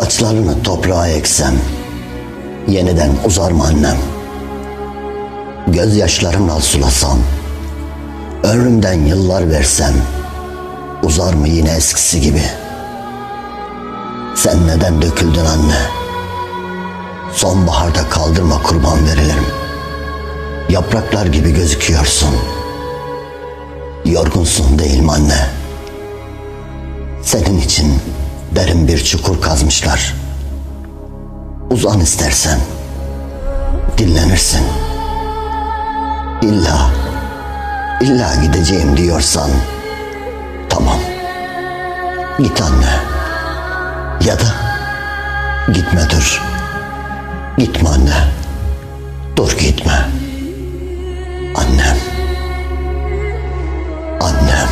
Saçlarını toprağa eksem, yeniden uzar mı annem? Gözyaşlarımla sulasam, ömrümden yıllar versem, uzar mı yine eskisi gibi? Sen neden döküldün anne? Sonbaharda kaldırma kurban veririm. Yapraklar gibi gözüküyorsun. Yorgunsun değil mi anne? Senin için derin bir çukur kazmışlar. Uzan istersen. Dinlenirsin. İlla, illa gideceğim diyorsan tamam. Git anne. Ya da gitme dur. Gitme anne. Dur gitme. Annem.